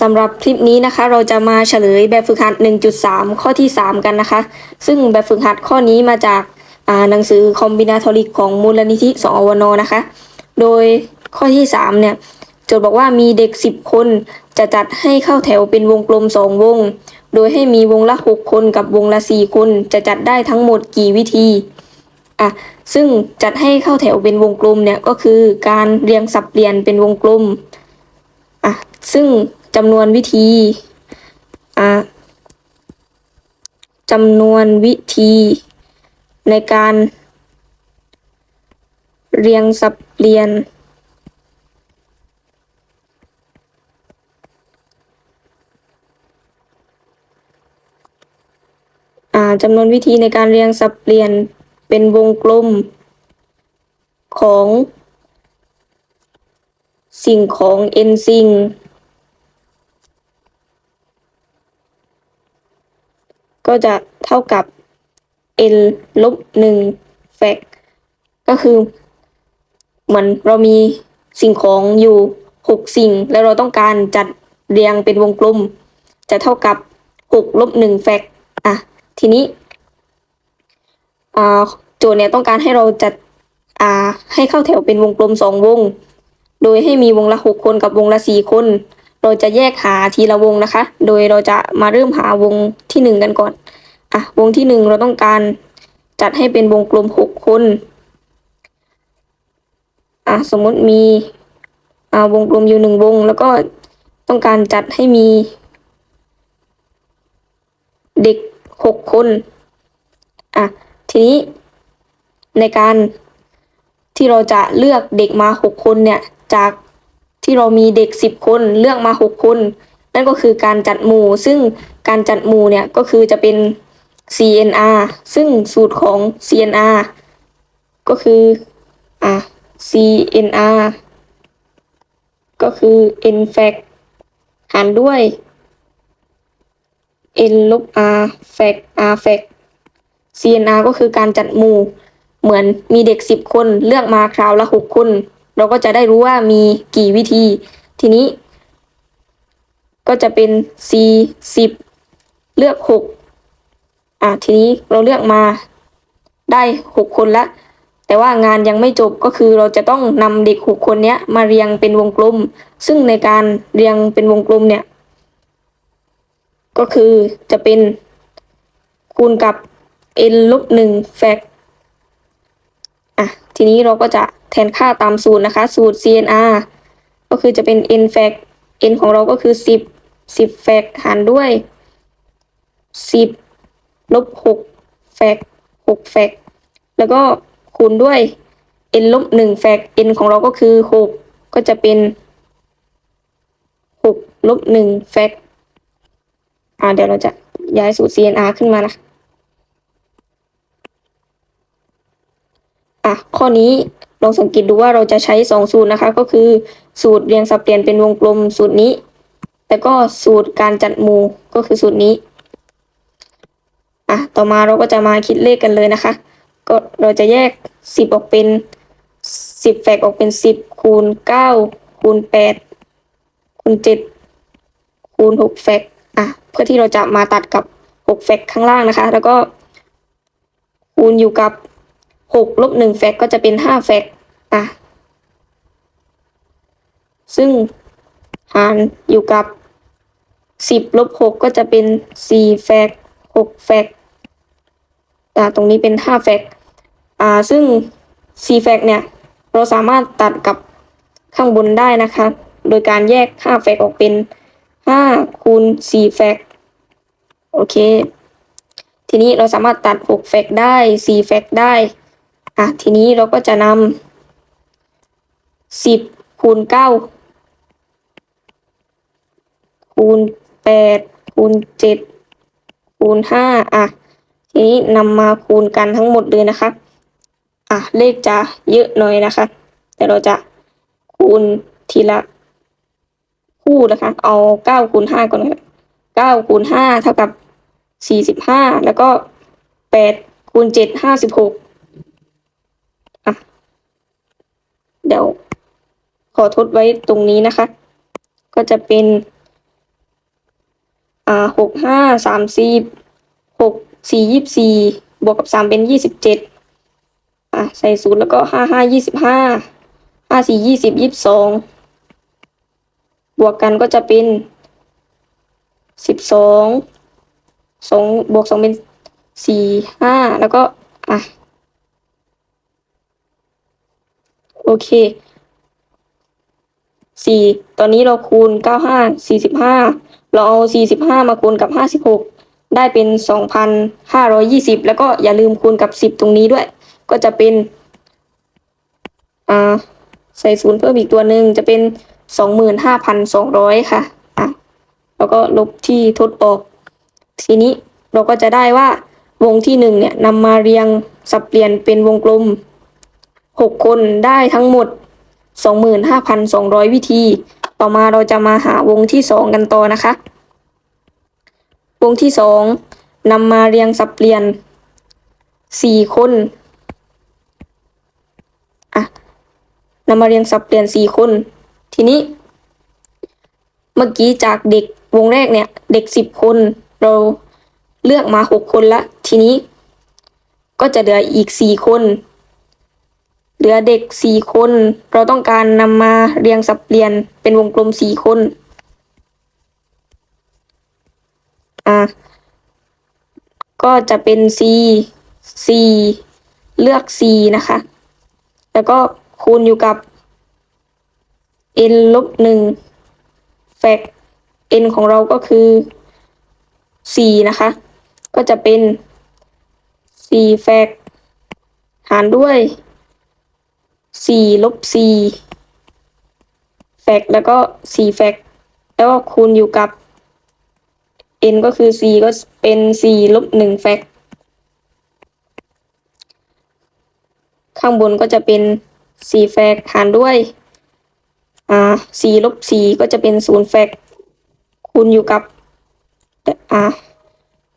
สำหรับคลิปนี้นะคะ เราจะมาเฉลยแบบฝึกหัด 1.3 ข้อที่ 3 กันนะคะ ซึ่งแบบฝึกหัดข้อนี้มาจากหนังสือ Combinatoric ของมูลนิธิสอวนนะคะ โดยข้อที่ 3 เนี่ยโจทย์บอกว่ามีเด็ก 10 คนจะจัดให้เข้าแถวเป็นวงกลม 2 วง โดยให้มีวงละ 6 คนกับวงละ 4 คน จะจัดได้ทั้งหมดกี่วิธีอะซึ่งจัดให้เข้าแถวเป็นวงกลมเนี่ยก็คือการเรียงสับเปลี่ยนเป็นวงกลม ซึ่งจำนวนวิธีอะจำนวนวิธีในการเรียงสับเปลี่ยนอ่าจำนวนวิธีในการเรียงสับเปลี่ยนเป็นวงกลมของสิ่งของ n สิ่ง ก็จะเท่ากับ n ลบหนึ่งแฟกก็คือเหมือนเรามีสิ่งของอยู่หกสิ่ง แล้วเราต้องการจัดเรียงเป็นวงกลม จะเท่ากับหกลบหนึ่งแฟกอะทีนี้โจทย์เนี่ยต้องการให้เราจัดให้เข้าแถวเป็นวงกลมสองวง โดยให้มีวงละหกคนกับวงละสี่คน เราจะแยกหาทีละวงนะคะ โดยเราจะมาเริ่มหาวงที่หนึ่งกันก่อน อะวงที่หนึ่งเราต้องการจัดให้เป็นวงกลมหกคนอะสมมติมีอ่าวงกลมอยู่หนึ่งวง แล้วก็ต้องการจัดให้มีเด็กหกคนอะทีนี้ในการที่เราจะเลือกเด็กมาหกคนเนี่ยจากที่เรามีเด็กสิบคนเลือกมาหกคน นั่นก็คือการจัดหมู่ ซึ่งการจัดหมู่เนี่ยก็คือจะเป็น CNR ซึ่งสูตรของ CNR ก็คืออะ CNR ก็คือ n fact หารด้วย n ลบ r fact r fact CNR ก็คือการจัดหมู่ เหมือนมีเด็กสิบคนเลือกมาคราวละหกคน เราก็จะได้รู้ว่ามีกี่วิธี ทีนี้ ก็จะเป็น C สิบเลือกหก อะทีนี้เราเลือกมาได้หกคนละแต่ว่างานยังไม่จบก็คือเราจะต้องนำเด็กหกคนเนี้ยมาเรียงเป็นวงกลม ซึ่งในการเรียงเป็นวงกลมเนี่ย ก็คือจะเป็นคูณกับ n ลบหนึ่งแฟกอะทีนี้เราก็จะแทนค่าตามสูตรนะคะ สูตร CNR ก็คือจะเป็น n แฟก n ของเราก็คือสิบสิบแฟกหารด้วยสิบ ลบหกแฟกหกแฟกแล้วก็คูณด้วย n ลบหนึ่งแฟก n ของเราก็คือหกก็จะเป็นหกลบหนึ่งแฟกอ่าเดี๋ยวเราจะย้ายสูตร CNR ขึ้นมานะอะข้อนี้ลองสังเกตดูว่าเราจะใช้สองสูตรนะคะ ก็คือสูตรเรียงสับเปลี่ยนเป็นวงกลมสูตรนี้แล้วก็สูตรการจัดหมู่ก็คือสูตรนี้ อะต่อมาเราก็จะมาคิดเลขกันเลยนะคะ ก็เราจะแยกสิบออกเป็นสิบแฟกออกเป็นสิบคูณเก้าคูณแปดคูณเจ็ดคูณหกแฟกอะเพื่อที่เราจะมาตัดกับหกแฟกข้างล่างนะคะ แล้วก็คูณอยู่กับหกลบหนึ่งแฟกก็จะเป็นห้าแฟกอะซึ่งหารอยู่กับสิบลบหกก็จะเป็นสี่แฟกหกแฟก อ่าตรงนี้เป็นห้าแฟกอ่าซึ่งสี่แฟกเนี่ยเราสามารถตัดกับข้างบนได้นะคะ โดยการแยกห้าแฟกออกเป็นห้าคูณสี่แฟกโอเค ทีนี้เราสามารถตัดหกแฟกได้สี่แฟกได้อะทีนี้เราก็จะนำสิบคูณเก้าคูณแปดคูณเจ็ดคูณห้าอะ ทีนี้นำมาคูณกันทั้งหมดเลยนะคะอะเลขจะเยอะหน่อยนะคะ แต่เราจะคูณทีละคู่นะคะ เอาเก้าคูณห้าก่อนนะคะเก้าคูณห้าเท่ากับสี่สิบห้าแล้วก็แปดคูณเจ็ดห้าสิบหกอะเดี๋ยวขอทดไว้ตรงนี้นะคะ ก็จะเป็น อ่าหกห้าสามสิบหก สี่ยี่สี่บวกกับสามเป็นยี่สิบเจ็ดอะใส่ศูนย์แล้วก็ห้าห้ายี่สิบห้าห้าสี่ยี่สิบยี่สิบสองบวกกันก็จะเป็นสิบสองสองบวกสองเป็นสี่ห้าแล้วก็อะโอเคสี่ตอนนี้เราคูณเก้าห้าสี่สิบห้าเราเอาสี่สิบห้ามาคูณกับห้าสิบหก ได้เป็นสองพันห้าร้อยยี่สิบแล้วก็อย่าลืมคูณกับสิบตรงนี้ด้วย ก็จะเป็นอ่าใส่ศูนย์เพิ่มอีกตัวหนึ่งจะเป็นสองหมื่นห้าพันสองร้อยค่ะอะ แล้วก็ลบที่ทดออก ทีนี้เราก็จะได้ว่าวงที่หนึ่งเนี่ยนำมาเรียงสับเปลี่ยนเป็นวงกลมหกคนได้ทั้งหมดสองหมื่นห้าพันสองร้อยวิธี ต่อมาเราจะมาหาวงที่สองกันต่อนะคะ วงที่สองนำมาเรียงสับเปลี่ยนสี่คนอะนำมาเรียงสับเปลี่ยนสี่คน ทีนี้ เมื่อกี้จากเด็กวงแรกเนี่ย เด็กสิบคน เราเลือกมาหกคนละ ทีนี้ ก็จะเหลืออีกสี่คน เหลือเด็กสี่คน เราต้องการนำมาเรียงสับเปลี่ยนเป็นวงกลมสี่คน อะก็จะเป็น C C เลือก C นะคะ แล้วก็คูณอยู่กับ n ลบหนึ่งแฟก n ของเราก็คือ 4 นะคะ ก็จะเป็น 4 แฟก หารด้วย 4 ลบ 4 แฟก แล้วก็ 4 แฟก แล้วก็คูณอยู่กับ n ก็คือ c ก็เป็น c ลบ1แฟกข้างบนก็จะเป็น4แฟกหารด้วย อ่า4ลบ4ก็จะเป็น0แฟกคูณอยู่กับ อ่า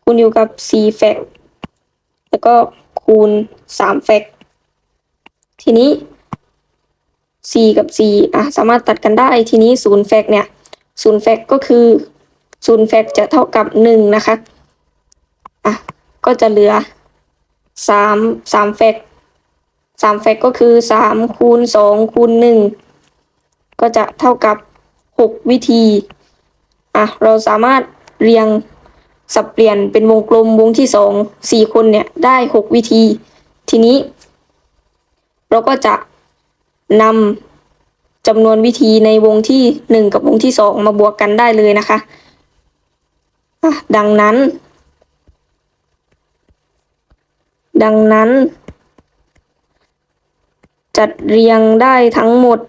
คูณอยู่กับ4แฟกแล้วก็คูณ3แฟกทีนี้4กับ4อะสามารถตัดกันได้ทีนี้0แฟกเนี่ย0แฟกก็คือ 0แฟกจะเท่ากับ1นะคะ อะ ก็จะเหลือ3 3แฟก3แฟกก็คือ3คูณ2คูณ1ก็จะเท่ากับ6วิธี อะ เราสามารถเรียงสับเปลี่ยนเป็นวงกลมวงที่สองสี่คนเนี่ยได้หกวิธี ทีนี้ เราก็จะนำจำนวนวิธีในวงที่หนึ่งกับวงที่สองมาบวกกันได้เลยนะคะ ดังนั้น ดังนั้น จัดเรียงได้ทั้งหมด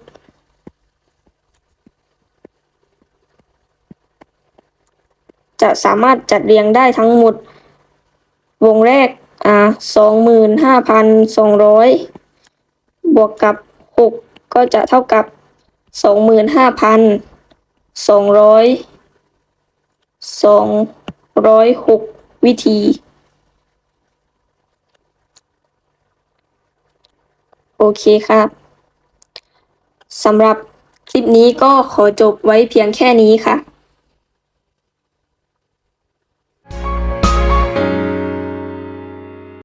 จะสามารถจัดเรียงได้ทั้งหมด วงแรก อ่าสองหมื่นห้าพันสองร้อยบวกกับหกก็จะเท่ากับสองหมื่นห้าพันสองร้อย สองร้อยหกวิธี โอเคครับสำหรับคลิปนี้ก็ขอจบไว้เพียงแค่นี้ค่ะ